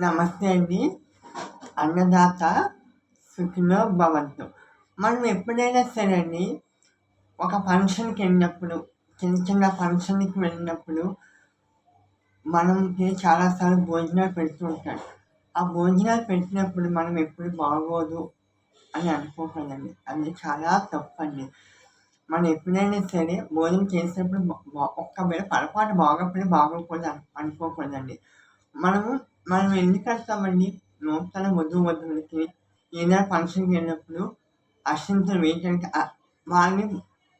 నమస్తే అండి. అన్నదాత సుఖినో భవంతు. మనం ఎప్పుడైనా సరే అండి ఒక ఫంక్షన్కి వెళ్ళినప్పుడు చిన్న చిన్న ఫంక్షన్కి వెళ్ళినప్పుడు మనకి చాలాసార్లు భోజనాలు పెడుతూ ఉంటారు ఆ భోజనాలు పెట్టినప్పుడు మనం ఎప్పుడు బాగోదు అని అనుకోకూడదండి అది చాలా తప్పండి. మనం ఎప్పుడైనా సరే భోజనం చేసినప్పుడు ఒక్కవేళ పొరపాటు బాగప్పుడు బాగోకూడదు అనుకోకూడదండి. మనము మనం ఎందుకు వెళ్తామండి నూతన వధూవరులకి ఏదైనా ఫంక్షన్కి వెళ్ళినప్పుడు అక్షింతలు వేయడానికి వాళ్ళని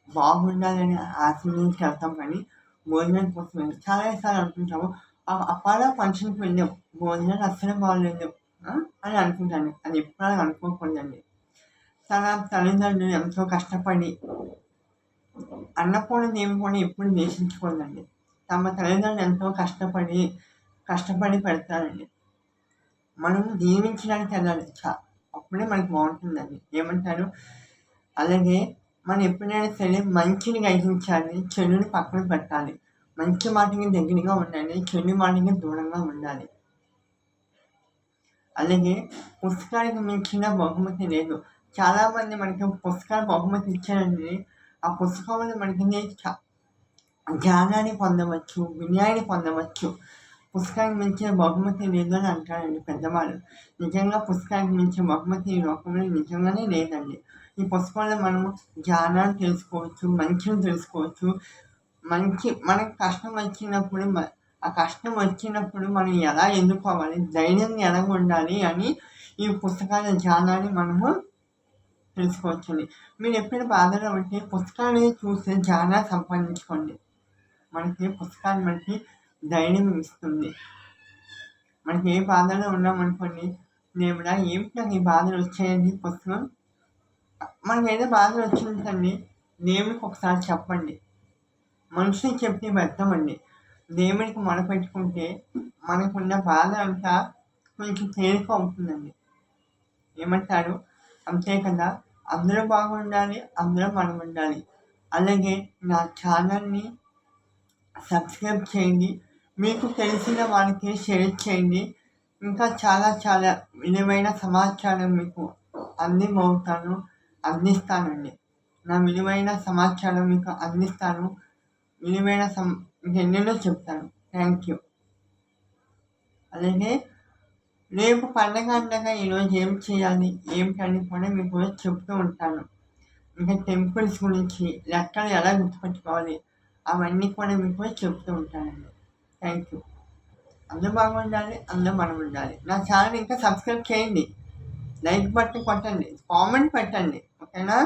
బాగుండాలని ఆశించి వెళ్తాం కానీ భోజనం కోసం వెళ్ళి చాలాసార్లు అనుకుంటాము. అప్పాలో ఫంక్షన్కి వెళ్ళాం. భోజనాలు అస్సలు బాగలేదు. అని అనుకుంటాను. అది ఎప్పుడు అనుకోకూడదండి. తన తల్లిదండ్రులు ఎంతో కష్టపడి అన్నపూర్ణ దేవి కూడా ఎప్పుడు దేశించుకోదండి తమ తల్లిదండ్రులు ఎంతో కష్టపడి కష్టపడి పెడతారండి మనం దీవించడానికి వెళ్ళాలి. చా అప్పుడే మనకి బాగుంటుందండి. ఏమంటారు? అలాగే మనం ఎప్పుడైనా సరే మంచిని గ్రహించాలి చెడుని పక్కన పెట్టాలి. మంచి మాటకి దగ్గరగా ఉండాలి చెడు మాటకి దూరంగా ఉండాలి. అలాగే పుస్తకానికి మించిన బహుమతి లేదు. చాలామంది మనకి పుస్తకాలు బహుమతి ఇచ్చారండి. ఆ పుస్తకం వల్ల మనకి జ్ఞానాన్ని పొందవచ్చు వినయాన్ని పొందవచ్చు. పుస్తకానికి మించిన బహుమతి లేదు అని అంటారండి పెద్దవాళ్ళు. నిజంగా పుస్తకానికి మించిన బహుమతి ఈ లోకంలో నిజంగానే లేదండి. ఈ పుస్తకంలో మనము జ్ఞానాన్ని తెలుసుకోవచ్చు మంచిని తెలుసుకోవచ్చు. మంచి మనకు కష్టం వచ్చినప్పుడు ఆ కష్టం వచ్చినప్పుడు మనం ఎలా ఎదుర్కోవాలి ధైర్యం ఎలా ఉండాలి అని ఈ పుస్తకాల జ్ఞానాన్ని మనము తెలుసుకోవచ్చండి. మీరు ఎప్పుడు బాధలో ఉంటే పుస్తకాన్ని చూస్తే జ్ఞానాన్ని సంపాదించుకోండి. మనకి పుస్తకాలు మనకి ధైర్యం ఇస్తుంది. మనకి ఏ బాధలో ఉన్నామనుకోండి దేవుడా ఏమిటి నాకు ఈ బాధలు వచ్చాయండి పుస్తకం మనకి ఏదో బాధలు వచ్చిందండి దేవుడికి ఒకసారి చెప్పండి. మనుషులు చెప్తే వ్యర్థమండి. దేవుడికి మొదలుపెట్టుకుంటే మనకున్న బాధ అంతా కొంచెం తేలిక అవుతుందండి ఏమంటారు? అంతే కదా. అందరూ బాగుండాలి అందరూ మనం ఉండాలి. అలాగే నా ఛానల్ని సబ్స్క్రైబ్ చేయండి. మీకు తెలిసిన వారికి షేర్ చేయండి. ఇంకా చాలా చాలా విలువైన సమాచారం మీకు అందిమవుతాను అందిస్తానండి. నా విలువైన సమాచారం మీకు అందిస్తాను. విలువైన సం ఎన్నెన్నో చెప్తాను. థ్యాంక్ యూ అలాగే రేపు పండగ అండగా ఈరోజు ఏం చేయాలి ఏమిటని కూడా మీకు చెప్తూ ఉంటాను. ఇంకా టెంపుల్స్ గురించి లెక్కలు ఎలా గుర్తుపెట్టుకోవాలి అవన్నీ కూడా మీకు చెప్తూ ఉంటానండి. థ్యాంక్ యూ అందరూ బాగుండాలి అందరూ మనం ఉండాలి. నా ఛానల్ ఇంకా సబ్స్క్రైబ్ చేయండి. లైక్ బట్టి కొట్టండి కామెంట్ పెట్టండి. ఓకేనా?